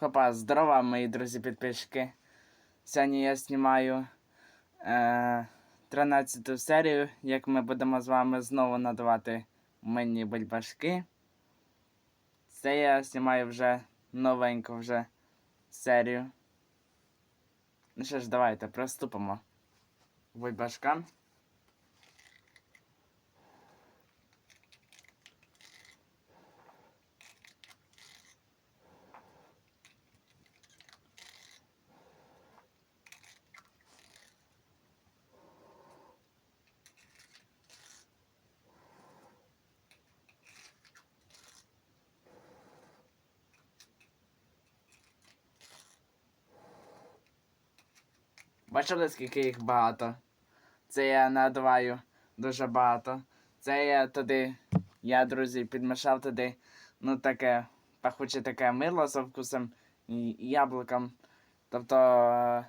Хопа, здорово, мої друзі підписчики. Сьогодні я знімаю е, 13 серію, як ми будемо з вами знову надавати мені бульбашки. Це я знімаю вже новеньку вже серію. Ну що ж, давайте приступимо. Бульбашкам. Бачили, скільки їх багато? Це я надаваю дуже багато. Це я туди, я, друзі, підмішав туди, ну таке, пахуче таке мило з вкусом і яблуком. Тобто е,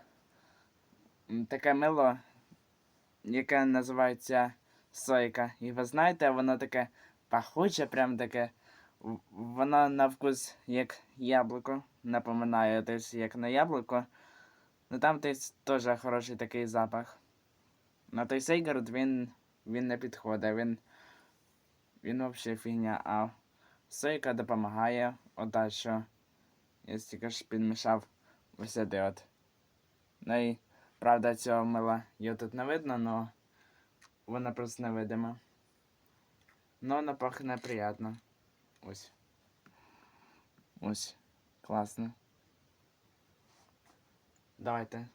таке мило, яке називається сойка. І ви знаєте, воно таке пахуче, прям таке. Воно на вкус як яблуко. Напоминає десь як на яблуко. Ну там теж хороший такий запах. На той Сейгард він, він не підходить, він, він взагалі фігня, а сойка допомагає, ота що я тільки ж підмішав ось сюди от. Ну і правда цього мила його тут не видно, але вона просто невидима. Ну вона пахне приємно. Ось. Ось. Класно. Давайте.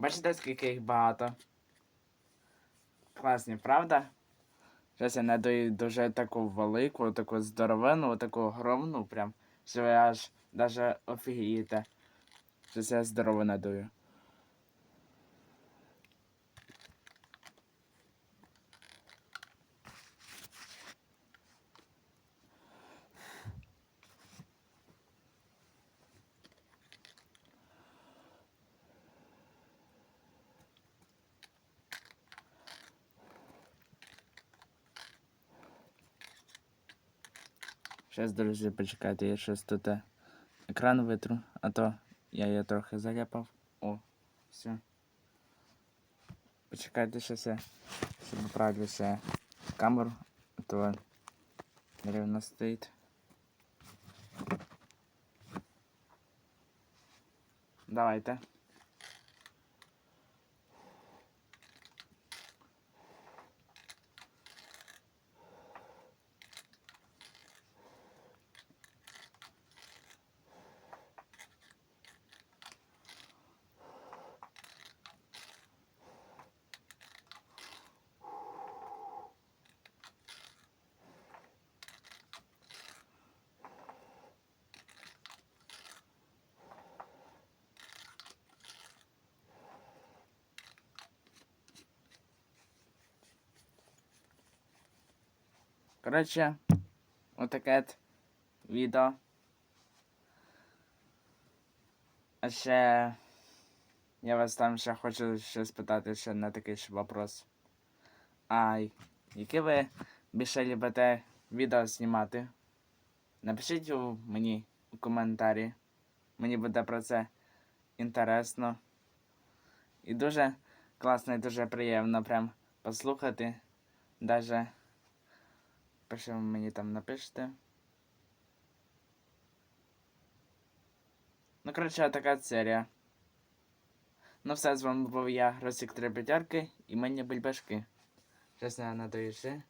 Бачите, скільки їх багато? Класні, правда? Зараз я надаю дуже таку велику, таку здоровену, таку огромну прям. Що ви аж навіть офігієте. Зараз я здорово надую. Зараз, друзі, почекайте, я щось тут е, екран витру, а то я її трохи заляпав. О, все. Почекайте щось я щоб поправлю камеру, а то рівно стоїть. Давайте. Коротше, отаке відео. А ще я вас там ще хочу ще спитати ще на такий ще вопрос. А які ви більше любите відео знімати? Напишіть у мені у коментарі. Мені буде про це інтересно. І дуже класно і дуже приємно прям послухати. Даже ви мені там напишете. Ну, коротше, така серія. Ну все, з вами був я, Росік Три П'ятерки і мені бульбашки. Зараз я ще.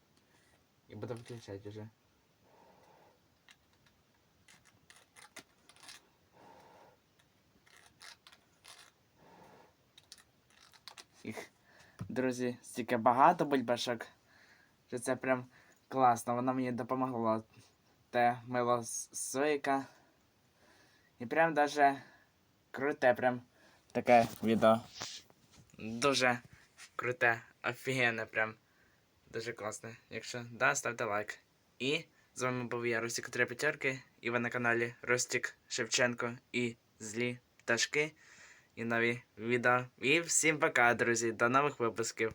І буду виключати вже. Їх, друзі, стільки багато бульбашок. Що це прям класно. Воно мені допомогло. Те мило сойка. І прям даже круте, прям таке відео. Дуже круте, офігенне, прям. Дуже класне. Якщо да, ставте лайк. І з вами був я, Рустік 3 п'ятерки, і ви на каналі Ростік Шевченко і Злі Пташки. І нові відео. І всім пока, друзі. До нових випусків.